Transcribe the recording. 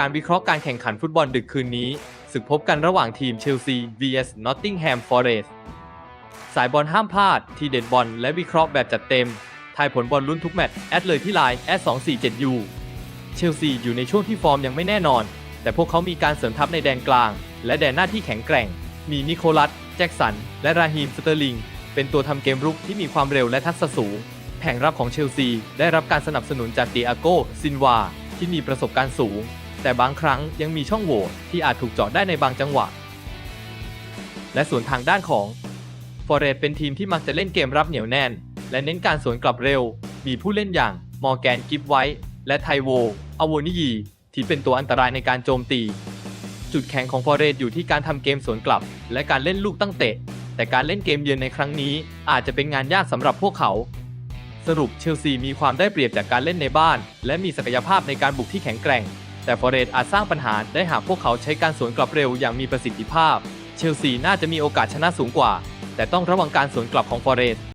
การวิเคราะห์การแข่งขันฟุตบอลดึกคืนนี้ ศึกพบกันระหว่างทีมเชลซี vs Nottingham Forest สายบอลห้ามพลาด ที่เด็ดบอลและวิเคราะห์แบบจัดเต็ม ทายผลบอลลุ้นทุกแมตช์แอดเลยที่ไลน์ 247u เชลซีอยู่ในช่วงที่ฟอร์มยังไม่แน่นอน แต่พวกเขามีการเสริมทัพในแดนกลาง และแดนหน้าที่แข็งแกร่ง มีนิโคลัส แจ็คสัน และราฮีมสเตอร์ลิง เป็นตัวทำเกมรุกที่มีความเร็วและทักษะสูง แผงรับของเชลซีได้รับการสนับสนุนจากเดียโกซินวาที่มีประสบการณ์สูง แต่บางครั้งยังมีช่องโหว่ที่อาจถูกเจาะได้ในบางจังหวะ และส่วนทางด้านของฟอร์เรสเป็นทีมที่มักจะเล่นเกมรับเหนียวแน่น และเน้นการสวนกลับเร็ว มีผู้เล่นอย่างมอร์แกนกิฟไว้และไทโวอโวนิยีที่เป็นตัวอันตรายในการโจมตี จุดแข็งของฟอร์เรสอยู่ที่การทำเกมสวนกลับ และการเล่นลูกตั้งเตะ แต่การเล่นเกมเยือนในครั้งนี้ อาจจะเป็นงานยากสำหรับพวกเขา สรุปเชลซีมีความได้เปรียบจากการเล่นในบ้าน และมีศักยภาพในการบุกที่แข็งแกร่ง แต่ฟอร์เรสอาจสร้างปัญหาได้หากพวกเขาใช้การสวนกลับเร็วอย่างมีประสิทธิภาพ เชลซีน่าจะมีโอกาสชนะสูงกว่า แต่ต้องระวังการสวนกลับของฟอร์เรส